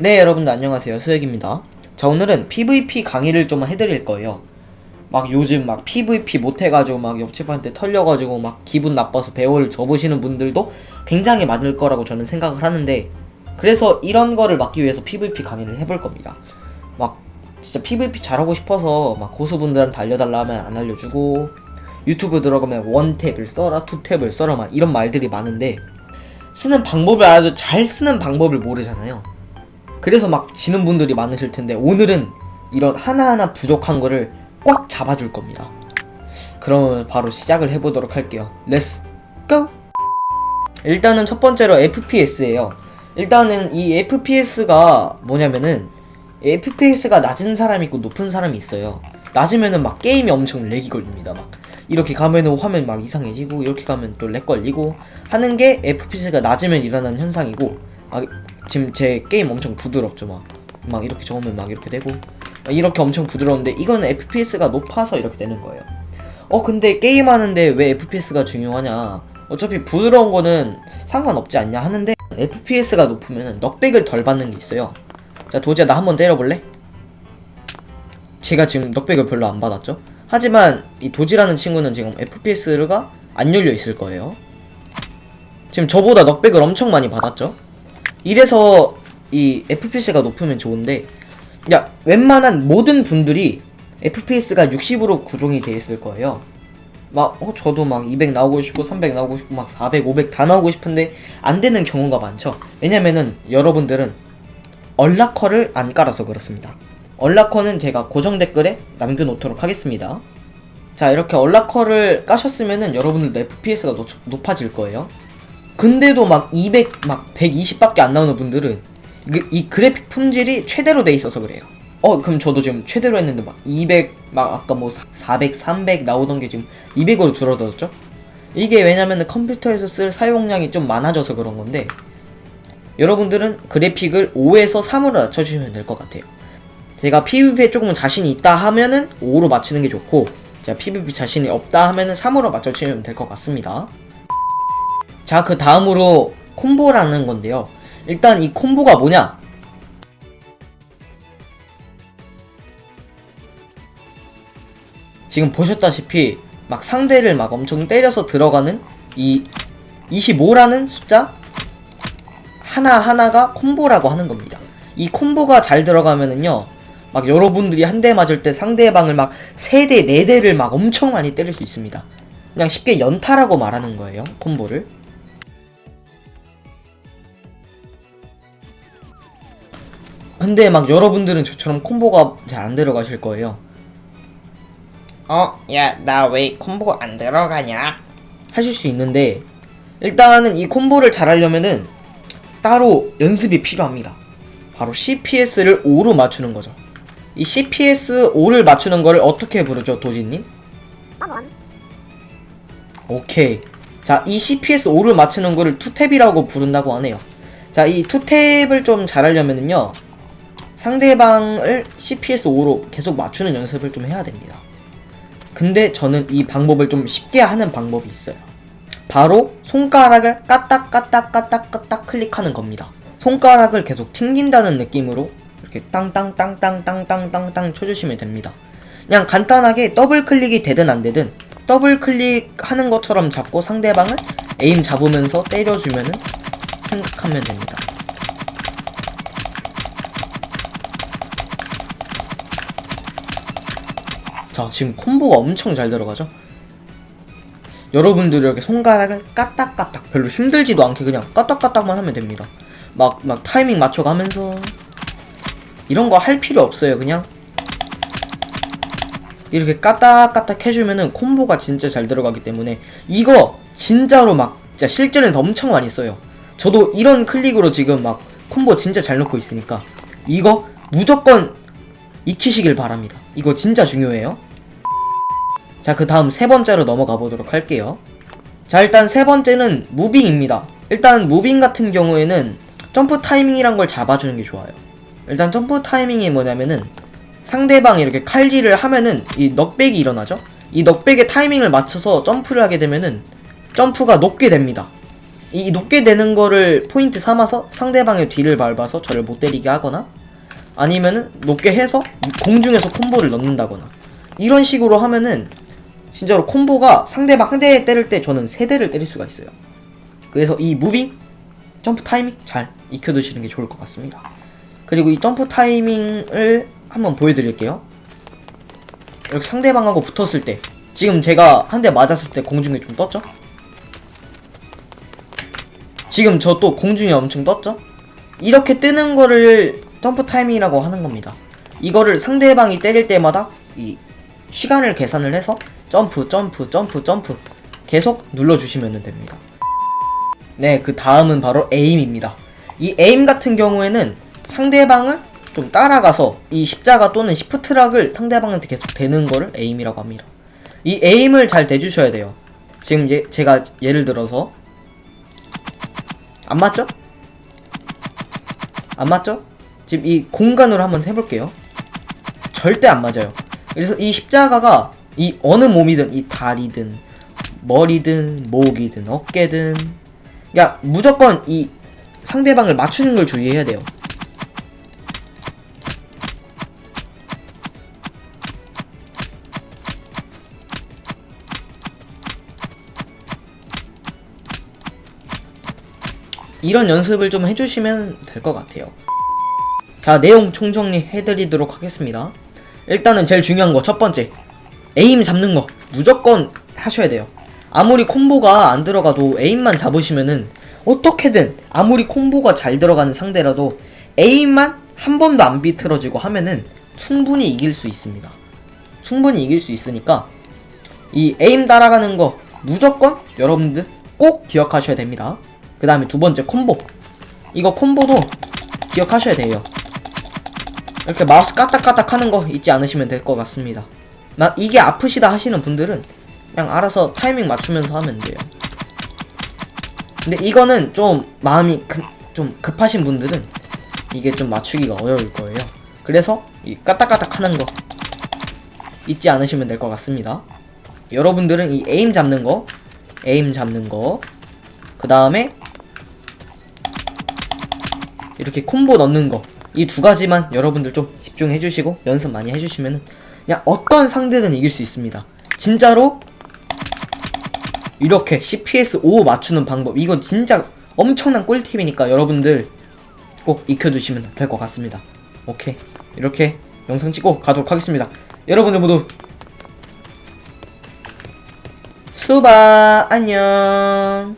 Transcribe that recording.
네 여러분들 안녕하세요. 수혁입니다. 자 오늘은 PVP 강의를 좀 해드릴 거예요. 막 요즘 막 PVP 못해가지고 막 옆집한테 털려가지고 막 기분 나빠서 배워를 접으시는 분들도 굉장히 많을 거라고 저는 생각을 하는데 그래서 이런 거를 막기 위해서 PVP 강의를 해볼 겁니다. 막 진짜 PVP 잘하고 싶어서 막 고수분들한테 알려달라 하면 안 알려주고 유튜브 들어가면 원탭을 써라 투탭을 써라 막 이런 말들이 많은데 쓰는 방법을 알아도 잘 쓰는 방법을 모르잖아요 그래서 막 지는 분들이 많으실 텐데 오늘은 이런 하나하나 부족한 거를 꽉 잡아줄 겁니다. 그러면 바로 시작을 해보도록 할게요. 렛츠 고! 일단은 첫 번째로 FPS예요. 일단은 이 FPS가 뭐냐면은 FPS가 낮은 사람이 있고 높은 사람이 있어요. 낮으면은 막 게임이 엄청 렉이 걸립니다. 막 이렇게 가면은 화면 막 이상해지고 이렇게 가면 또 렉 걸리고 하는 게 FPS가 낮으면 일어나는 현상이고 아, 지금 제 게임 엄청 부드럽죠 막. 막 이렇게 적으면 막 이렇게 되고 막 이렇게 엄청 부드러운데 이거는 FPS가 높아서 이렇게 되는 거예요. 어 근데 게임하는데 왜 FPS가 중요하냐? 어차피 부드러운 거는 상관없지 않냐 하는데 FPS가 높으면 넉백을 덜 받는 게 있어요. 자 도지야 나 한번 때려볼래? 제가 지금 넉백을 별로 안 받았죠. 하지만 이 도지라는 친구는 지금 FPS가 안 열려 있을 거예요. 지금 저보다 넉백을 엄청 많이 받았죠. 이래서 이 FPS가 높으면 좋은데 야 웬만한 모든 분들이 FPS가 60으로 구동이 돼 있을 거예요. 막 어, 저도 막 200 나오고 싶고 300 나오고 싶고 막 400, 500 다 나오고 싶은데 안 되는 경우가 많죠. 왜냐면은 여러분들은 얼라커를 안 깔아서 그렇습니다. 얼라커는 제가 고정 댓글에 남겨놓도록 하겠습니다. 자 이렇게 얼라커를 까셨으면은 여러분들도 FPS가 높, 높아질 거예요. 근데도 막 200, 막 120밖에 안 나오는 분들은 이, 이 그래픽 품질이 최대로 돼 있어서 그래요. 어, 그럼 저도 지금 최대로 했는데 막 200, 막 아까 뭐 400, 300 나오던 게 지금 200으로 줄어들었죠? 이게 왜냐면 컴퓨터에서 쓸 사용량이 좀 많아져서 그런 건데 여러분들은 그래픽을 5에서 3으로 낮춰주시면 될 것 같아요. 제가 PVP에 조금 자신이 있다 하면은 5로 맞추는 게 좋고 제가 PVP 자신이 없다 하면은 3으로 맞춰주시면 될 것 같습니다. 자, 그 다음으로 콤보라는 건데요. 일단 이 콤보가 뭐냐? 지금 보셨다시피 막 상대를 막 엄청 때려서 들어가는 이 25라는 숫자 하나하나가 콤보라고 하는 겁니다. 이 콤보가 잘 들어가면은요. 막 여러분들이 한 대 맞을 때 상대방을 막 3대, 4대를 막 엄청 많이 때릴 수 있습니다. 그냥 쉽게 연타라고 말하는 거예요. 콤보를. 근데 막 여러분들은 저처럼 콤보가 잘 안 들어가실 거예요. 어, 야, 나 왜 콤보 안 들어가냐? 하실 수 있는데 일단은 이 콤보를 잘 하려면은 따로 연습이 필요합니다. 바로 CPS를 5로 맞추는 거죠. 이 CPS 5를 맞추는 거를 어떻게 부르죠, 도지님? 오케이. 자, 이 CPS 5를 맞추는 거를 투탭이라고 부른다고 하네요. 자, 이 투탭을 좀 잘하려면은요. 상대방을 CPS 5로 계속 맞추는 연습을 좀 해야 됩니다. 근데 저는 이 방법을 좀 쉽게 하는 방법이 있어요. 바로 손가락을 까딱 까딱 까딱 까딱 클릭하는 겁니다. 손가락을 계속 튕긴다는 느낌으로 이렇게 땅땅땅땅땅땅땅땅 쳐주시면 됩니다. 그냥 간단하게 더블 클릭이 되든 안 되든 더블 클릭하는 것처럼 잡고 상대방을 에임 잡으면서 때려주면은 생각하면 됩니다. 자, 지금 콤보가 엄청 잘 들어가죠? 여러분들이 이렇게 손가락을 까딱까딱 별로 힘들지도 않게 그냥 까딱까딱만 하면 됩니다. 막, 막 타이밍 맞춰가면서 이런 거 할 필요 없어요. 그냥 이렇게 까딱까딱 해주면은 콤보가 진짜 잘 들어가기 때문에 이거 진짜로 막 진짜 실전에서 엄청 많이 써요. 저도 이런 클릭으로 지금 막 콤보 진짜 잘 넣고 있으니까 이거 무조건 익히시길 바랍니다. 이거 진짜 중요해요. 자, 그 다음 세 번째로 넘어가 보도록 할게요. 자, 일단 세 번째는 무빙입니다. 일단 무빙 같은 경우에는 점프 타이밍이란 걸 잡아주는 게 좋아요. 일단 점프 타이밍이 뭐냐면은 상대방이 이렇게 칼질을 하면은 이 넉백이 일어나죠? 이 넉백의 타이밍을 맞춰서 점프를 하게 되면은 점프가 높게 됩니다. 이 높게 되는 거를 포인트 삼아서 상대방의 뒤를 밟아서 저를 못 때리게 하거나 아니면은 높게 해서 공중에서 콤보를 넣는다거나 이런 식으로 하면은 진짜로 콤보가 상대방 한대 때릴 때 저는 세 대를 때릴 수가 있어요. 그래서 이 무빙, 점프 타이밍 잘 익혀두시는 게 좋을 것 같습니다. 그리고 이 점프 타이밍을 한번 보여드릴게요. 이렇게 상대방하고 붙었을 때 지금 제가 한 대 맞았을 때 공중에 좀 떴죠? 지금 저 또 공중에 엄청 떴죠? 이렇게 뜨는 거를 점프 타이밍이라고 하는 겁니다. 이거를 상대방이 때릴 때마다 이 시간을 계산을 해서 점프, 점프, 점프, 점프 계속 눌러주시면 됩니다. 네, 그 다음은 바로 에임입니다. 이 에임 같은 경우에는 상대방을 좀 따라가서 이 십자가 또는 시프트락을 상대방한테 계속 대는 거를 에임이라고 합니다. 이 에임을 잘 대주셔야 돼요. 지금 예, 제가 예를 들어서 안 맞죠? 안 맞죠? 지금 이 공간으로 한번 해볼게요. 절대 안 맞아요. 그래서 이 십자가가 이 어느 몸이든 이 다리든 머리든 목이든 어깨든 야 무조건 이 상대방을 맞추는 걸 주의해야 돼요. 이런 연습을 좀 해주시면 될 것 같아요. 자, 내용 총정리 해드리도록 하겠습니다. 일단은 제일 중요한 거, 첫 번째. 에임 잡는 거. 무조건 하셔야 돼요. 아무리 콤보가 안 들어가도 에임만 잡으시면은 어떻게든 아무리 콤보가 잘 들어가는 상대라도 에임만 한 번도 안 비틀어지고 하면은 충분히 이길 수 있습니다. 충분히 이길 수 있으니까 이 에임 따라가는 거 무조건 여러분들 꼭 기억하셔야 됩니다. 그 다음에 두 번째 콤보. 이거 콤보도 기억하셔야 돼요. 이렇게 마우스 까딱까딱 하는 거 잊지 않으시면 될 것 같습니다. 나 이게 아프시다 하시는 분들은 그냥 알아서 타이밍 맞추면서 하면 돼요. 근데 이거는 좀 마음이 급, 좀 급하신 분들은 이게 좀 맞추기가 어려울 거예요. 그래서 이 까딱까딱 하는 거 잊지 않으시면 될 것 같습니다. 여러분들은 이 에임 잡는 거, 에임 잡는 거, 그 다음에 이렇게 콤보 넣는 거 이 두 가지만 여러분들 좀 집중해 주시고 연습 많이 해주시면 그냥 어떤 상대든 이길 수 있습니다. 진짜로 이렇게 CPS 5 맞추는 방법 이건 진짜 엄청난 꿀팁이니까 여러분들 꼭 익혀두시면 될 것 같습니다. 오케이. 이렇게 영상 찍고 가도록 하겠습니다. 여러분들 모두 수바 안녕